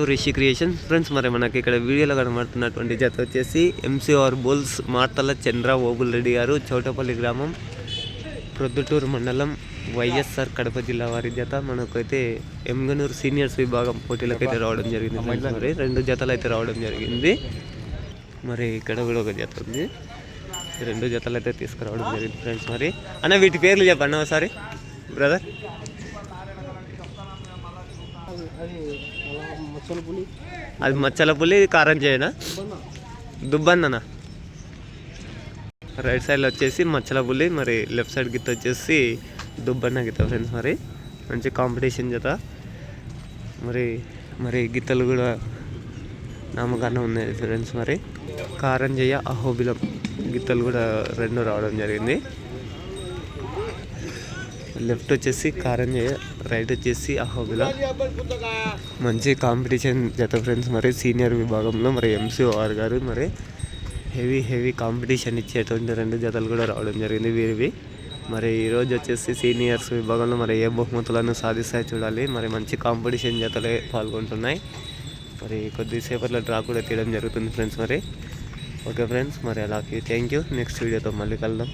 To Rishi creation. Friends మరి మనకి ఇక్కడ వీడియోలో కనబడుతున్నటువంటి జత వచ్చేసి ఎంసీఆర్ బుల్స్ మార్తల చంద్ర ఓబుల్ రెడ్డి గారు చౌటపల్లి గ్రామం ప్రొద్దుటూరు మండలం వైఎస్ఆర్ కడప జిల్లా వారి జత. మనకైతే ఎంగనూరు సీనియర్స్ విభాగం పోటీలకైతే రావడం జరిగింది మరి రెండు జతలు అయితే రావడం జరిగింది. మరి ఇక్కడ కూడా ఒక జత ఉంది. రెండు జతలు అయితే తీసుకురావడం జరిగింది ఫ్రెండ్స్ మరి. అన్న వీటి పేర్లు చెప్పండి ఒకసారి బ్రదర్. అది మచ్చల పులి కారం చేయనా? దుబ్బన్ననా రైట్ సైడ్లో వచ్చేసి మచ్చల పులి మరి లెఫ్ట్ సైడ్ గిత్త వచ్చేసి దుబ్బన్న గిత్త ఫ్రెండ్స్ మరి. మంచి కాంపిటీషన్ జత. మరి మరి గిత్తలు కూడా నామకరణం ఉన్నాయి ఫ్రెండ్స్ మరి. కారంజయ్య అహోబిలం గిత్తలు కూడా రెండు రావడం జరిగింది. లెఫ్ట్ వచ్చేసి కారంజయ్య రైట్ వచ్చేసి అహోబిల. మంచి కాంపిటీషన్ జత ఫ్రెండ్స్ మరి సీనియర్ విభాగంలో మరి ఎంసీఓఆర్ గారు మరి హెవీ హెవీ కాంపిటీషన్ ఇచ్చేటువంటి రెండు జతలు కూడా రావడం జరిగింది వీరివి. మరి ఈరోజు వచ్చేసి సీనియర్స్ విభాగంలో మరి ఏ బహుమతులను సాధిస్తాయో చూడాలి. మరి మంచి కాంపిటీషన్ జతలే పాల్గొంటున్నాయి. మరి కొద్దిసేపట్లో డ్రా కూడా తీయడం జరుగుతుంది ఫ్రెండ్స్ మరి. ఓకే ఫ్రెండ్స్ మరి అలాగే. థ్యాంక్ యూ నెక్స్ట్ వీడియోతో మళ్ళీ కలుద్దాం.